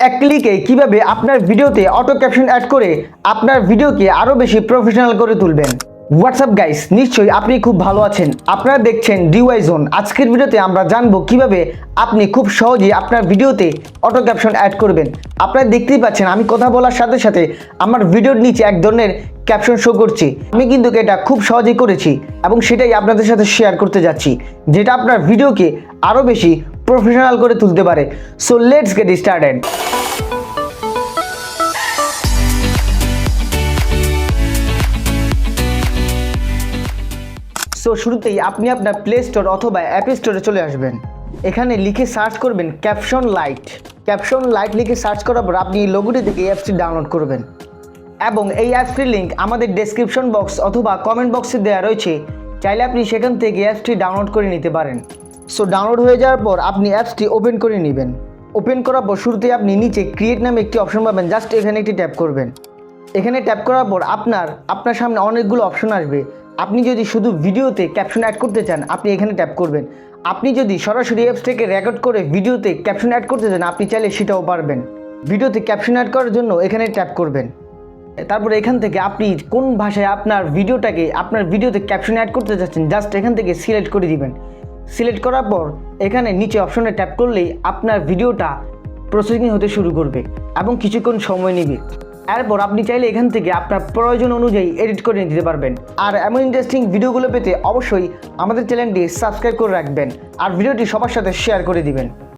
এক ক্লিকে কীভাবে আপনার ভিডিওতে অটো ক্যাপশন অ্যাড করে আপনার ভিডিওকে আরও বেশি প্রফেশনাল করে তুলবেন? হোয়াটসঅ্যাপ গাইস নিশ্চয়ই আপনি খুব ভালো আছেন। আপনারা দেখছেন ডিওয়াই জোন আজকের ভিডিওতে আমরা জানব কীভাবে আপনি খুব সহজেই আপনার ভিডিওতে অটো ক্যাপশন অ্যাড করবেন। আপনারা দেখতেই পাচ্ছেন, আমি কথা বলার সাথে সাথে আমার ভিডিওর নিচে এক ধরনের ক্যাপশন শো করছি। আমি কিন্তু এটা খুব সহজেই করেছি এবং সেটাই আপনাদের সাথে শেয়ার করতে যাচ্ছি। যেটা আপনার ভিডিওকে আরও বেশি প্রফেশনাল করে তুলতে পারে। So let's get started so শুরুতেই আপনি আপনার প্লে স্টোর অথবা অ্যাপ স্টোরে চলে আসবেন। এখানে লিখে সার্চ করবেন ক্যাপশন লাইট ক্যাপশন লাইট লিখে সার্চ করার পর আপনি এই লোগোটি থেকে এই অ্যাপসটি ডাউনলোড করবেন। এবং এই অ্যাপসটির লিঙ্ক আমাদের ডেসক্রিপশন বক্স অথবা কমেন্ট বক্সে দেওয়া রয়েছে। চাইলে আপনি সেখান থেকে অ্যাপসটি ডাউনলোড করে নিতে পারেন। সো ডাউনলোড হয়ে যাওয়ার পর আপনি অ্যাপসটি ওপেন করে নেবেন। ওপেন করার পর শুরুতে আপনি নিচে ক্রিয়েট নামে একটি অপশন পাবেন। জাস্ট এখানে একটি ট্যাপ করবেন। এখানে ট্যাপ করার পর আপনার আপনার সামনে অনেকগুলো অপশন আসবে। আপনি যদি শুধু ভিডিওতে ক্যাপশন অ্যাড করতে চান, আপনি এখানে ট্যাপ করবেন। আপনি যদি সরাসরি অ্যাপস থেকে রেকর্ড করে ভিডিওতে ক্যাপশন অ্যাড করতে চান, আপনি চাইলে সেটাও পারবেন। ভিডিওতে ক্যাপশন অ্যাড করার জন্য এখানে ট্যাপ করবেন। তারপরে এখান থেকে আপনি কোন ভাষায় আপনার ভিডিওটাকে আপনার ভিডিওতে ক্যাপশন অ্যাড করতে চাচ্ছেন জাস্ট এখান থেকে সিলেক্ট করে দিবেন। সিলেক্ট করার পর এখানে নিচে অপশনে ট্যাপ করলেই আপনার ভিডিওটা প্রসেসিং হতে শুরু করবে এবং কিছুক্ষণ সময় নেবে। এরপর আপনি চাইলে এখান থেকে আপনার প্রয়োজন অনুযায়ী এডিট করে নিতে পারবেন। আর এমন ইন্টারেস্টিং ভিডিওগুলো পেতে অবশ্যই আমাদের চ্যানেলটি সাবস্ক্রাইব করে রাখবেন। আর ভিডিওটি সবার সাথে শেয়ার করে দিবেন।